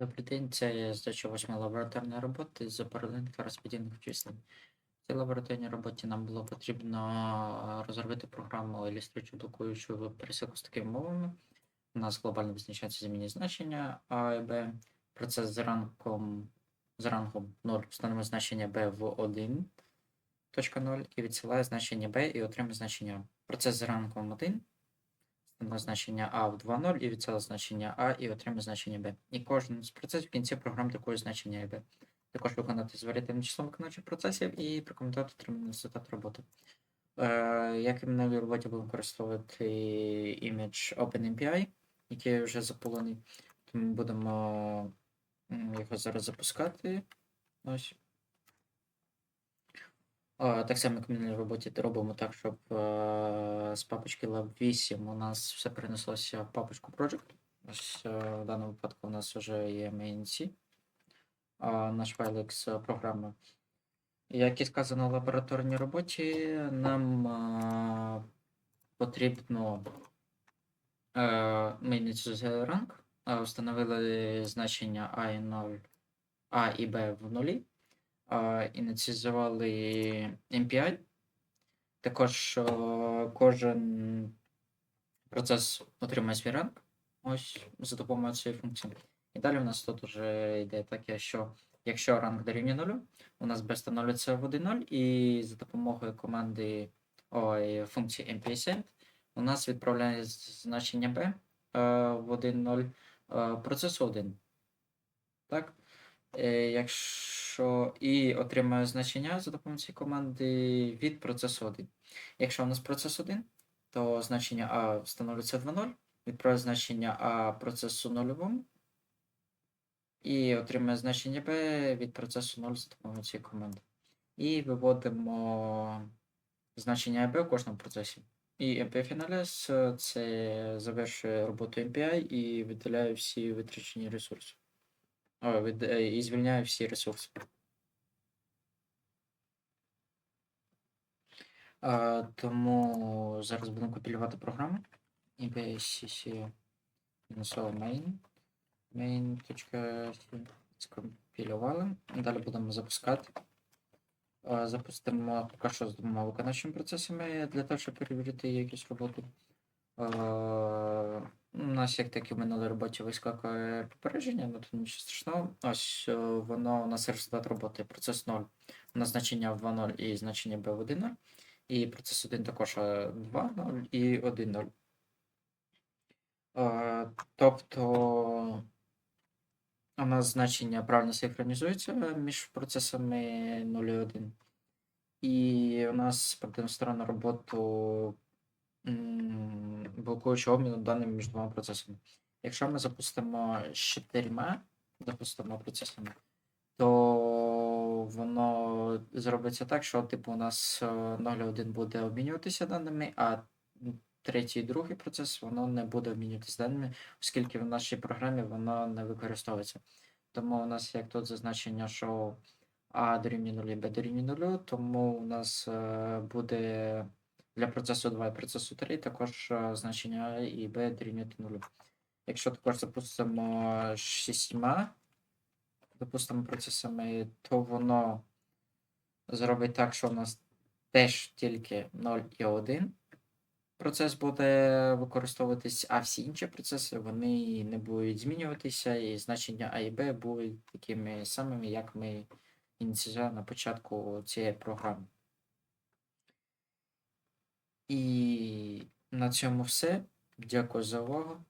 Добрий день, це здача восьмої лабораторної роботи з паралельних розподільних числень. В цій лабораторній роботі нам було потрібно розробити програму ілюструючу блокуючу пересилку з такими мовами. У нас глобально визначаються змінні значення А і Б. Процес з ранком, з рангом 0 встановимо значення B в 1.0 і відсилає значення B і отримує значення. Процес з ранком 1 встановимо значення А в 2.0 і відсилає значення А і отримує значення B. І кожен з процесів в кінці програм такої значення і B. Також виконати з варіативним числом виконавчих процесів і прокоментувати отриманий результат роботи. Е, як і в роботі будемо використовувати image OpenMPI, який вже заполоний. Тому будемо його зараз запускати. Ось. Так само, як в минулій роботі, робимо так, щоб з папочки Lab 8 у нас все перенеслося в папочку Project. Ось е, в даному випадку у нас вже є mainC, а наш файлик з програми. Як і сказано в лабораторній роботі, нам потрібно ранг, е, встановили значення А і 0, А і Б в нулі, ініціювали MPI. Також е, кожен процес отримає свій ранг ось за допомогою цієї функції. І далі у нас тут вже йде таке, що якщо ранг дорівнює 0, у нас B встановлюється в 1.0, і за допомогою команди ой, функції MPSend у нас відправляє значення B е, в 1.0 е, процесу 1. Так? Е, якщо і отримає значення за допомогою команди від процесу 1. Якщо у нас процес 1, то значення А встановлюється 2.0, відправляє значення А процесу 0 і отримує значення B від процесу 0 за допомогою цієї команди. І виводимо значення B у кожному процесі. І MP Finales е, це завершує роботу MPI і видаляє всі витрачені ресурси. І звільняє всі ресурси. Тому зараз будемо компілювати програму. IBCC main. main.c скомпілювали. Далі будемо запускати. Запустимо поки що з двома виконавчими процесами для того, щоб перевірити якісь роботи. Е, У нас, як так і в минулій роботі, вискакує попередження, ну то нічого страшного. Ось е, воно у нас результат роботи. Процес 0. У нас значення в 2.0 і значення b в 1.0. І процес 1 також 2.0 і 1.0. Е, Тобто у нас значення правильно синхронізуються між процесами 0 і 1. І у нас продемонстровано роботу м, блокуючого обміну даними між двома процесами. Якщо ми запустимо з чотирма, запустимо процесами, то воно зробиться так, що типу у нас е, 0.1 буде обмінюватися даними, а третій і другий процес воно не буде обмінюватися даними, оскільки в нашій програмі воно не використовується. Тому у нас як тут зазначення, що А дорівнює 0 і Б дорівнює 0, тому у нас е, буде для процесу 2 і процесу 3 також е, значення А і Б дорівнює 0. Якщо також запустимо шістьма, допустимо, процесами, то воно зробить так, що у нас теж тільки 0 і 1 процес буде використовуватись, а всі інші процеси вони не будуть змінюватися, і значення А і Б будуть такими самими, як ми ініціювали на початку цієї програми. І на цьому все. Дякую за увагу.